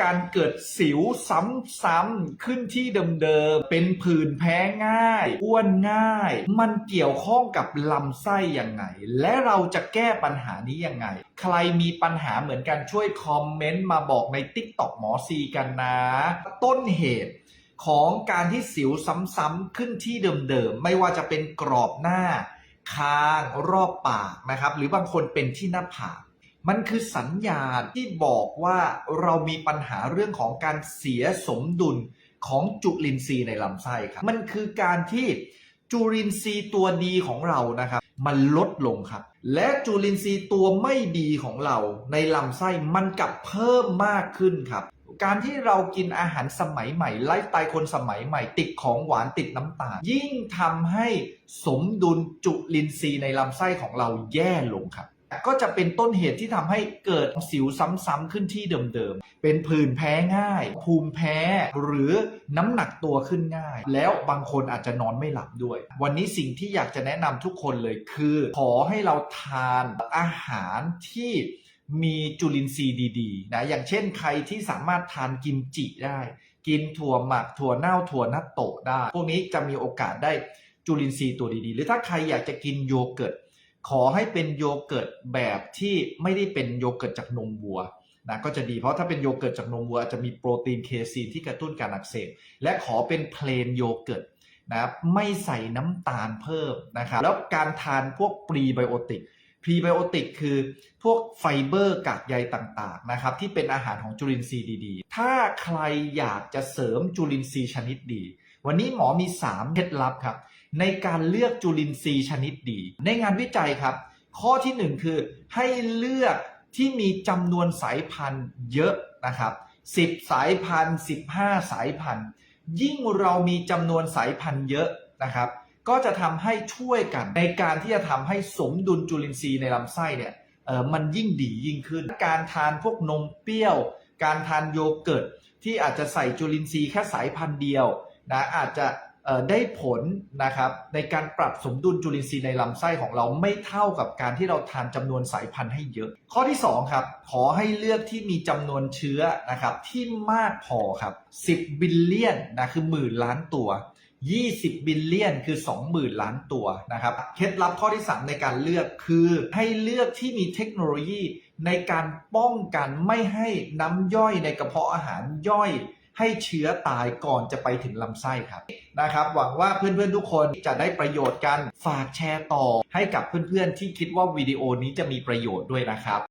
การเกิดสิวซ้ำๆขึ้นที่เดิมๆ เป็นผื่นแพ้ง่าย อ้วนง่าย มันเกี่ยวข้องกับลำไส้ยังไง และเราจะแก้ปัญหานี้ยังไง ใครมีปัญหาเหมือนกันช่วยคอมเมนต์มาบอกใน t ิ k t o k หมอซีกันนะ ต้นเหตุของการที่สิวซ้ำๆขึ้นที่เดิมๆ ไม่ว่าจะเป็นกรอบหน้า คาง รอบปากนะครับ หรือบางคนเป็นที่หน้าผาก มันคือสัญญาณที่บอกว่าเรามีปัญหาเรื่องของการเสียสมดุลของจุลินทรีย์ในลำไส้ครับ มันคือการที่จุลินทรีย์ตัวดีของเรานะครับ มันลดลงครับ และจุลินทรีย์ตัวไม่ดีของเราในลำไส้มันกลับเพิ่มมากขึ้นครับการที่เรากินอาหารสมัยใหม่ไลฟ์สไตล์คนสมัยใหม่ ติดของหวานติดน้ำตาล ยิ่งทำให้สมดุลจุลินทรีย์ในลำไส้ของเราแย่ลงครับ ก็จะเป็นต้นเหตุที่ทำให้เกิดสิวซ้ำๆขึ้นที่เดิมๆ เป็นผื่นแพ้ง่าย ภูมิแพ้หรือน้ำหนักตัวขึ้นง่าย แล้วบางคนอาจจะนอนไม่หลับด้วย วันนี้สิ่งที่อยากจะแนะนำทุกคนเลยคือ ขอให้เราทานอาหารที่มีจุลินทรีย์ดีๆนะอย่างเช่นใครที่สามารถทานกิมจิได้ กินถั่วหมักถั่วเน่าถั่วนัตโตะได้ พวกนี้จะมีโอกาสได้จุลินทรีย์ตัวดีๆ หรือถ้าใครอยากจะกินโยเกิร์ต ขอให้เป็นโยเกิร์ตแบบที่ไม่ได้เป็นโยเกิร์ตจากนมวัวนะก็จะดีเพราะถ้าเป็นโยเกิร์ตจากนมวัวอาจจะมีโปรตีนเคซีนที่กระตุ้นการอักเสบและขอเป็นเพลนโยเกิร์ตนะไม่ใส่น้ำตาลเพิ่มนะครับแล้วการทานพวกปรีไบโอติกพรีไบโอติกคือพวกไฟเบอร์กากใยต่างๆนะครับที่เป็นอาหารของจุลินทรีย์ดีๆ ถ้าใครอยากจะเสริมจุลินทรีย์ชนิดดี วันนี้หมอมี 3 เคล็ดลับครับ ในการเลือกจุลินทรีย์ชนิดดี ในงานวิจัยครับ ข้อทีหนึ่1 คือให้เลือกที่มีจำนวนสายพันธุ์เยอะนะครับ 10 สายพันธุ์ 15 สายพันธุ์ ยิ่งเรามีจำนวนสายพันธุ์เยอะนะครับ ก็จะทำให้ช่วยกันในการที่จะทำให้สมดุลจุลินทรีย์ในลำไส้เนี่ยเออมันยิ่งดียิ่งขึ้น การทานพวกนมเปรี้ยว การทานโยเกิร์ตที่อาจจะใส่จุลินทรีย์แค่สายพันธุ์เดียว นะอาจจะได้ผลนะครับในการปรับสมดุลจุลินทรีย์ในลำไส้ของเราไม่เท่ากับการที่เราทานจำนวนสายพันธุ์ให้เยอะ ข้อที่2ครับขอให้เลือกที่มีจำนวนเชื้อนะครับที่มากพอครับ10 บิลเลียนนะคือหมื่นล้านตัว 20 บิลเลียนคือ 20,000 ล้านตัวนะครับเคล็ดลับข้อที่ 3 ในการเลือกคือให้เลือกที่มีเทคโนโลยีในการป้องกันไม่ให้น้ำย่อยในกระเพาะอาหารย่อย ให้เชื้อตายก่อนจะไปถึงลำไส้ครับนะครับ หวังว่าเพื่อนๆทุกคนจะได้ประโยชน์กันฝากแชร์ต่อ ให้กับเพื่อนๆที่คิดว่าวิดีโอนี้จะมีประโยชน์ด้วยนะครับ